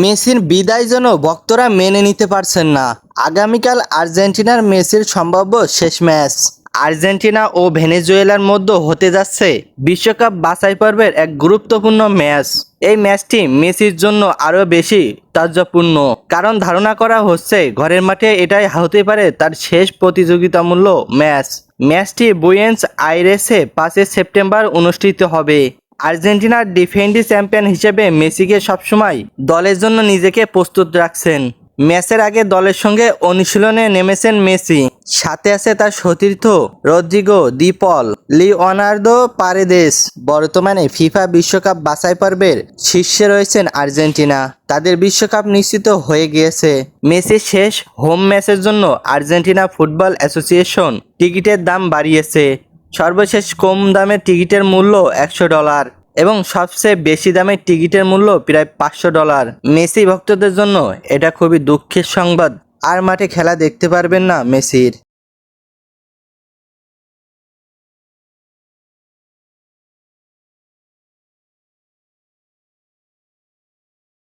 মেসির বিদায় যেন ভক্তরা মেনে নিতে পারছেন না। আগামীকাল আর্জেন্টিনার মেসির সম্ভাব্য শেষ ম্যাচ। আর্জেন্টিনা ও ভেনেজুয়েলার মধ্যে হতে যাচ্ছে বিশ্বকাপ বাছাই পর্বের এক গুরুত্বপূর্ণ ম্যাচ। এই ম্যাচটি মেসির জন্য আরও বেশি তাৎপর্যপূর্ণ কারণ ধারণা করা হচ্ছে ঘরের মাঠে এটাই হতে পারে তার শেষ প্রতিযোগিতামূলক ম্যাচ। ম্যাচটি বুয়েন্স আইরেসে পাঁচই সেপ্টেম্বর অনুষ্ঠিত হবে। আর্জেন্টিনার ডিফেন্ডিং চ্যাম্পিয়ন হিসেবে মেসিকে সবসময় দলের জন্য নিজেকে প্রস্তুত রাখছেন। ম্যাচের আগে দলের সঙ্গে অনুশীলনে নেমেছেন মেসি। সাথে আছে তার সতীর্থ Rodrigo De Paul Leonardo Paredes. বর্তমানে ফিফা বিশ্বকাপ বাছাই পর্বের শীর্ষে রয়েছেন আর্জেন্টিনা। তাদের বিশ্বকাপ নিশ্চিত হয়ে গিয়েছে। মেসির শেষ হোম ম্যাচের জন্য আর্জেন্টিনা ফুটবল অ্যাসোসিয়েশন টিকিটের দাম বাড়িয়েছে। সর্বশেষ কম দামের টিকিটের মূল্য একশো ডলার। এবং সবচেয়ে বেশি দামের টিকিটের মূল্য প্রায় পাঁচশো ডলার। মেসি ভক্তদের জন্য এটা খুবই দুঃখের সংবাদ। আর মাঠে খেলা দেখতে পারবেন না মেসির।